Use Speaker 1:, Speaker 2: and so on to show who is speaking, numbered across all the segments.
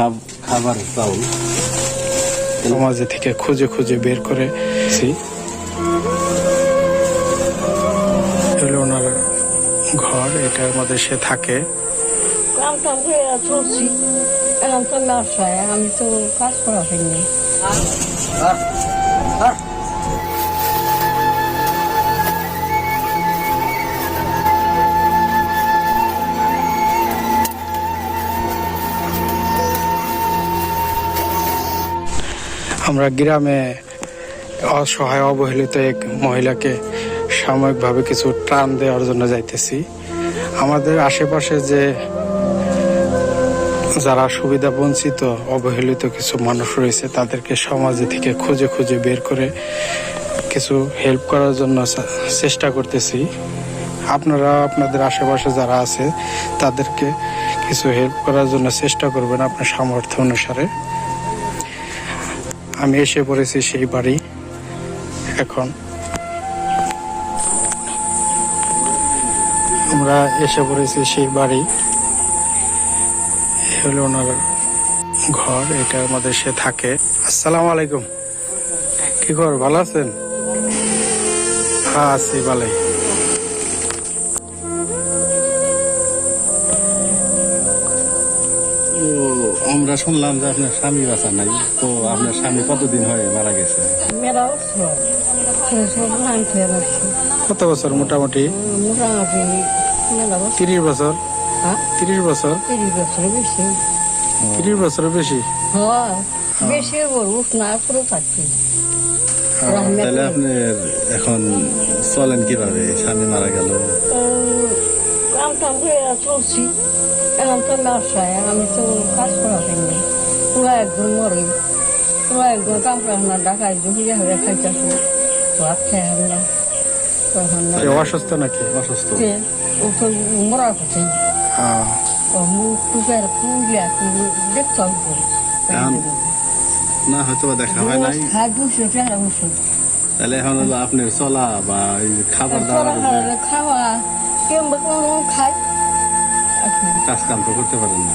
Speaker 1: খাব- খাবার চাউল।
Speaker 2: সমাজে থেকে খুঁজে খুঁজে বের করেছি হলো ওনার ঘর এটার মধ্যে সে থাকে।
Speaker 3: আমি তো কাজ করা হয়নি।
Speaker 2: আমরা গ্রামে অসহায়, অবহেলিত এক মহিলাকে সাময়িকভাবে কিছু ত্রাণ দেওয়ার জন্য যাইতেছি। আমাদের আশেপাশে যে যারা সুবিধা, বঞ্চিত, অবহেলিত কিছু মানুষ রয়েছে, তাদেরকে সমাজে থেকে খুঁজে খুঁজে বের করে কিছু হেল্প করার জন্য চেষ্টা করতেছি। আপনারা, আপনাদের আশেপাশে যারা আছে, তাদেরকে কিছু হেল্প করার জন্য চেষ্টা করবেন আপনার সামর্থ্য অনুসারে। আমি এসে পড়েছি সেই বাড়ি, এখন। আমরা এসে পড়েছি সেই বাড়ি। হলো ওনার ঘর এটার মধ্যে সে থাকে। আসসালামু আলাইকুম। কি খবর, ভালো আছেন? হ্যাঁ আছি, ভালোই।
Speaker 1: আমরা শুনলাম যে আপনার স্বামী বাঁচা নাই তো আপনার স্বামী কতদিন হয় মারা গেছে?
Speaker 2: কত বছর মোটামুটি?
Speaker 3: মোটামুটি মেলা
Speaker 2: তিরিশ বছর?
Speaker 3: হ্যাঁ?
Speaker 2: তিরিশ বছর?
Speaker 3: তিরিশ বছর বেশি।
Speaker 2: তিরিশ বছরের বেশি?
Speaker 3: বেশি না পুরো থাকছি
Speaker 1: তাহলে আপনার এখন চলেন কীভাবে? স্বামী মারা গেল।
Speaker 3: কাম টাম করে চলছি। এখন তো ব্যবসায় আমি তো কাজ করা হয়নি পুরো একজন মরে পুরো একজন কাম করে না ঢাকায় জমিয়ে হয়ে খাইতেছি। তো আর খেয়ে হবে না তখন
Speaker 2: অসুস্থ নাকি?
Speaker 1: অসুস্থ।
Speaker 3: ও তো মরা করছে
Speaker 2: হ্যাঁ।
Speaker 3: ও মুখ টুকের পুড়িয়া দেখতে হবে।
Speaker 1: না হয়তো দেখা হয় নাই।
Speaker 3: খাই
Speaker 1: তাহলে এখন হলো আপনার চলা বা খাবার দাবার
Speaker 3: খাওয়া কোনো খাই?
Speaker 1: কাজ কাম তো করতে পারেন না।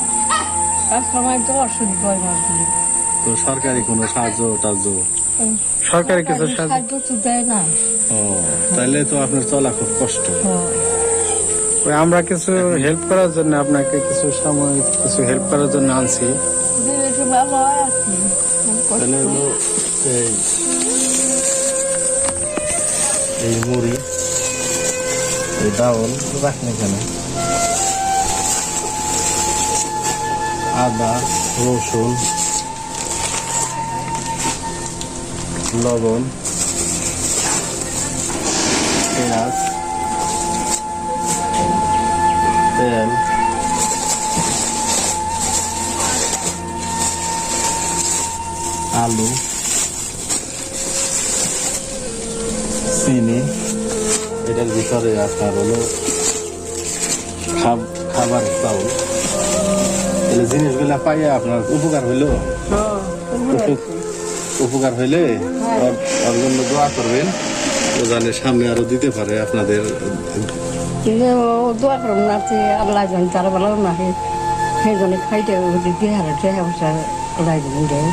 Speaker 3: কাজ তো অসুবিধা হয় মাছ
Speaker 1: তো সরকারি কোনো সাহায্য টাহায্য?
Speaker 2: সরকারি কিছু সাহায্য?
Speaker 3: তো দেয় না।
Speaker 1: ও তাহলে তো আপনার চলা খুব কষ্ট।
Speaker 3: হ্যাঁ।
Speaker 2: ওই আমরা কিছু হেল্প করার জন্য আপনাকে কিছু সাময়িক কিছু হেল্প করার জন্য আনছি।
Speaker 1: তাহলে এই এই মুড়ি এই ডাউল রাখেন এখানে। আদা রসুন লবণ পেঁয়াজ তেল আলু চিনি। এটার ভিতরে আপনার হলো খাব- খাবার চাউল। জিনিসগুলা পাইয়া আপনার উপকার হইল।
Speaker 3: হ্যাঁ,
Speaker 1: উপকার হইলে ওর- জন্য দোয়া করবেন। ও জানে সামনে আরও দিতে পারে আপনাদের।
Speaker 3: দোয়া করুন না যে আল্লাহ জন তার ভালো না সেই জন্য খাইতে ওদের দিয়ে হারে দেয় আল্লাহ জন দেয়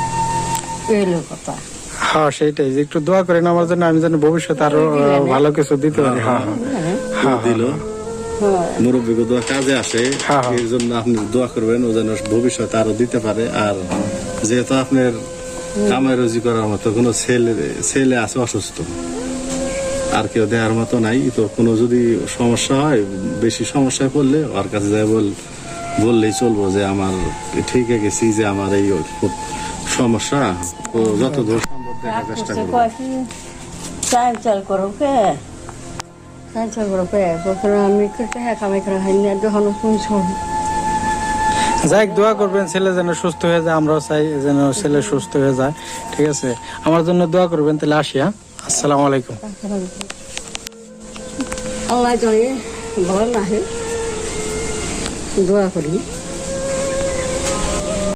Speaker 3: এই কথা।
Speaker 2: হ্যাঁ সেইটাই যে একটু দোয়া করেন আমার জন্য আমি যেন ভবিষ্যতে আরও ভালো কিছু দিতে পারি। হ্যাঁ হ্যাঁ। হ্যাঁ
Speaker 1: দিল।
Speaker 3: হ্যাঁ
Speaker 1: মুরব্বীকে কাজে আসে।
Speaker 2: হ্যাঁ, হ্যাঁ।
Speaker 1: জন্য আপনি দোয়া করবেন ও যেন ভবিষ্যতে আরও দিতে পারে। আর যেহেতু আপনার কামাই রুজি করার মতো কোনো ছেলে ছেলে আছে অসুস্থ আর কেউ দেওয়ার মতো নাই তো কোনো যদি সমস্যা হয় বেশি সমস্যায় পড়লে ওর কাছে যাই বল বললেই চলবো যে আমার ঠিক গেছি যে আমার এই খুব সমস্যা। তো যত দূর সম্ভব দেখার চেষ্টা করব।
Speaker 3: চাল চাল করো কে বলতে আমি কামাই করা যখন
Speaker 2: যাই দোয়া করবেন ছেলে যেন সুস্থ হয়ে যায় আমরাও চাই যেন ছেলে সুস্থ হয়ে যায়। ঠিক আছে? আমার জন্য দোয়া করবেন তাহলে আসি হ্যাঁ? আসসালামু আলাইকুম।
Speaker 3: আল্লাহ জানে ভালো না দোয়া করি।